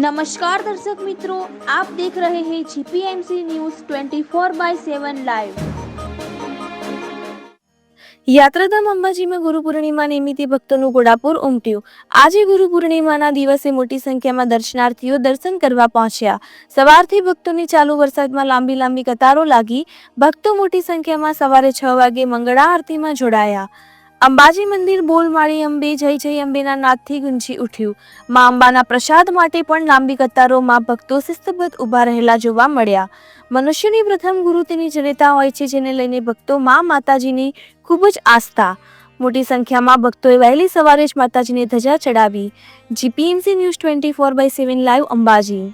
નમસ્કાર દર્શક મિત્રો આપ દેખ રહે હૈ જીપીએમસી ન્યૂઝ 24 બાય 7 લાઈવ યાત્રાધામ અંબાજીમાં ગુરુ પૂર્ણિમા નિમિત્તે ભક્તોનું ગોડાપુર ઉમટ્યું. આજે ગુરુ પૂર્ણિમાના દિવસે મોટી સંખ્યામાં દર્શનાર્થીઓ દર્શન કરવા પહોંચ્યા. સવારથી ભક્તોની ચાલુ વરસાદમાં લાંબી લાંબી કતારો લાગી. ભક્તો મોટી સંખ્યામાં સવારે છ વાગે મંગળા આરતીમાં જોડાયા. અંબાજી મંદિર બોલ માળી અંબે, જય જય અંબેના નાદથી ગુંજી ઉઠ્યું. મા અંબાના પ્રસાદ માટે પણ લાંબી કતારોમાં ભક્તો શિસ્તબદ્ધ ઊભા રહેલા જોવા મળ્યા. મનુષ્યની પ્રથમ ગુરુ તેની જનેતા હોય છે, જેને લઈને ભક્તો મા માતાજીની ખૂબ જ આસ્થા. મોટી સંખ્યામાં ભક્તોએ વહેલી સવારે જ માતાજીને ધજા ચડાવી. GPMC news twenty four by seven live Ambaji.